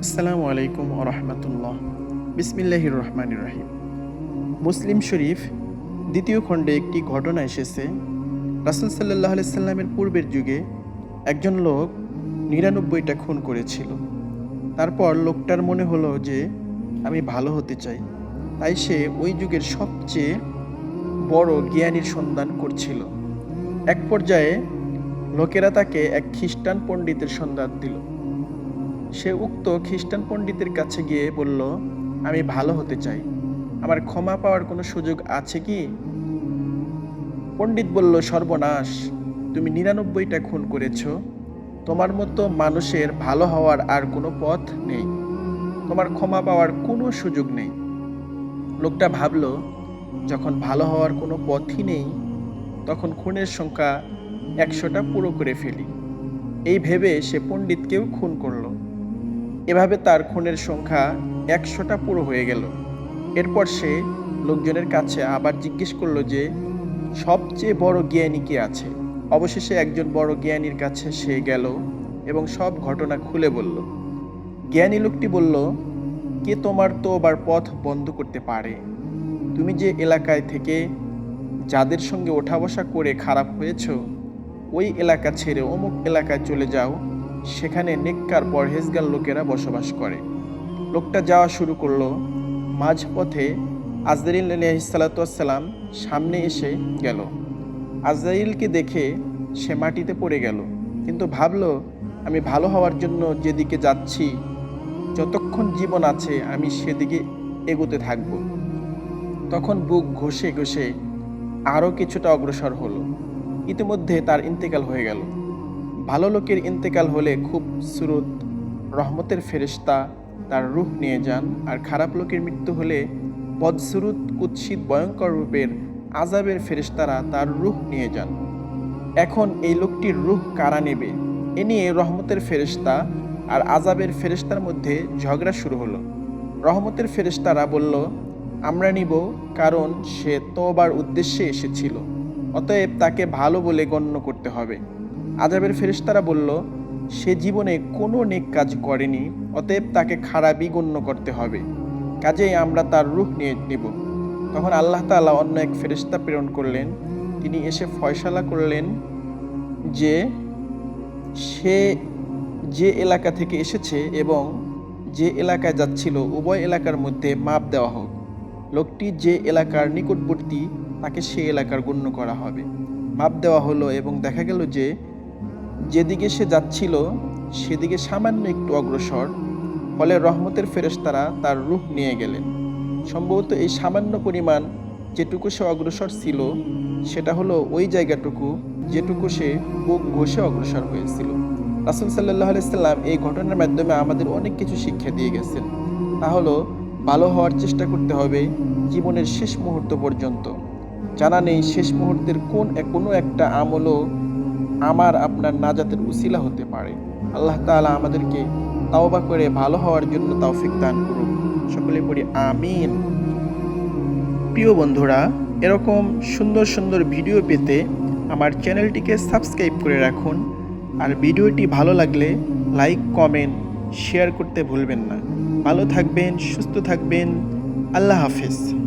আসসালামু আলাইকুম রহমতুল্লাহ। বিসমিল্লাহির রহমান রাহিম। মুসলিম শরীফ দ্বিতীয় খণ্ডে একটি ঘটনা এসেছে। রাসুল সাল্লাহ সাল্লামের পূর্বের যুগে একজন লোক নিরানব্বইটা খুন করেছিল। তারপর লোকটার মনে হলো যে, আমি ভালো হতে চাই। তাই সে ওই যুগের সবচেয়ে বড় জ্ঞানীর সন্ধান করছিল। এক পর্যায়ে লোকেরা তাকে এক খ্রিস্টান পণ্ডিতের সন্ধান দিল। সে উক্ত খ্রিস্টান পণ্ডিতের কাছে গিয়ে বলল, আমি ভালো হতে চাই। আমার ক্ষমা পাওয়ার কোনো সুযোগ আছে কি? পণ্ডিত বলল, সর্বনাশ, তুমি নিরানব্বইটা খুন করেছ। তোমার মতো মানুষের ভালো হওয়ার আর কোনো পথ নেই। তোমার ক্ষমা পাওয়ার কোনো সুযোগ নেই। লোকটা ভাবল, যখন ভালো হওয়ার কোনো পথই নেই, তখন খুনের সংখ্যা একশোটা পুরো করে ফেলি। এই ভেবে সে পণ্ডিতকেও খুন করল। এভাবে তার খুনের সংখ্যা একশোটা পুরো হয়ে গেল। এরপর সে লোকজনের কাছে আবার জিজ্ঞেস করল যে, সবচেয়ে বড় জ্ঞানী কে আছে? অবশেষে একজন বড় জ্ঞানীর কাছে সে গেল এবং সব ঘটনা খুলে বলল। জ্ঞানী লোকটি বলল, কে তোমার তো আবার পথ বন্ধ করতে পারে? তুমি যে এলাকায় থেকে যাদের সঙ্গে ওঠা বসা করে খারাপ হয়েছ, ওই এলাকা ছেড়ে অমুক এলাকায় চলে যাও সেখানে নেককার পরহেজগার লোকেরা বসবাস করে। লোকটা যাওয়া শুরু করল মাঝপথে আজদারিল আলহিসাল্লাম সামনে এসে গেল। আজদারিলকে দেখে সে মাটিতে পড়ে গেল, কিন্তু ভাবলো, আমি ভালো হওয়ার জন্য যেদিকে যাচ্ছি, যতক্ষণ জীবন আছে আমি সেদিকে এগোতে থাকব। তখন বুক ঘষে ঘষে আরও কিছুটা অগ্রসর হলো। ইতিমধ্যে তার ইন্তেকাল হয়ে গেল। ভালো লোকের ইন্তেকাল হলে খুব সুরত, রহমতের ফেরিস্তা তার রূপ নিয়ে যান। আর খারাপ লোকের মৃত্যু হলে বদসুরুত, কুৎসিত, ভয়ঙ্কর রূপের আজাবের ফেরিস্তারা তার রূপ নিয়ে যান। এখন এই লোকটির রূহ কারা নেবে? এ নিয়ে রহমতের ফেরিস্তা আর আজাবের ফেরিস্তার মধ্যে ঝগড়া শুরু হলো। রহমতের ফেরিস্তারা বলল, আমরা নিব কারণ সে তোবার উদ্দেশ্যে এসেছিল। অতএব তাকে ভালো বলে গণ্য করতে হবে। আজাবের ফেরিস্তারা বলল, সে জীবনে কোনো নেক কাজ করেনি, অতএব তাকে খারাপই গণ্য করতে হবে। কাজেই আমরা তার রূপ নিয়ে নেব। তখন আল্লাহ তাআলা অন্য এক ফেরিস্তা প্রেরণ করলেন। তিনি এসে ফয়সালা করলেন যে, সে যে এলাকা থেকে এসেছে এবং যে এলাকায় যাচ্ছিল, উভয় এলাকার মধ্যে মাপ দেওয়া হোক। লোকটি যে এলাকার নিকটবর্তী, তাকে সে এলাকার গণ্য করা হবে। মাপ দেওয়া হলো এবং দেখা গেল যে যেদিকে সে যাচ্ছিল, সেদিকে সামান্য একটু অগ্রসর, ফলে রহমতের ফেরেশতারা তার রূপ নিয়ে গেলেন। সম্ভবত এই সামান্য পরিমাণ যেটুকু সে অগ্রসর ছিল, সেটা হলো ওই জায়গাটুকু যেটুকু সে বুক ঘষে অগ্রসর হয়েছিল। রাসুল সাল্লাহ আলাইসাল্লাম এই ঘটনার মাধ্যমে আমাদের অনেক কিছু শিক্ষা দিয়ে গেছেন। তা হলো, ভালো হওয়ার চেষ্টা করতে হবে জীবনের শেষ মুহূর্ত পর্যন্ত। জানা নেই শেষ মুহূর্তের কোন কোনো একটা আমলও আমার আপনার নাজাতের উসিলা হতে পারে। আল্লাহ তাআলা আমাদেরকে তাওবা করে ভালো হওয়ার জন্য তৌফিক দান করুন সকলে পড়ি, আমিন। প্রিয় বন্ধুরা, এরকম সুন্দর সুন্দর ভিডিও পেতে আমার চ্যানেলটিকে সাবস্ক্রাইব করে রাখুন। আর ভিডিওটি ভালো লাগলে লাইক, কমেন্ট, শেয়ার করতে ভুলবেন না। ভালো থাকবেন, সুস্থ থাকবেন। আল্লাহ হাফেজ।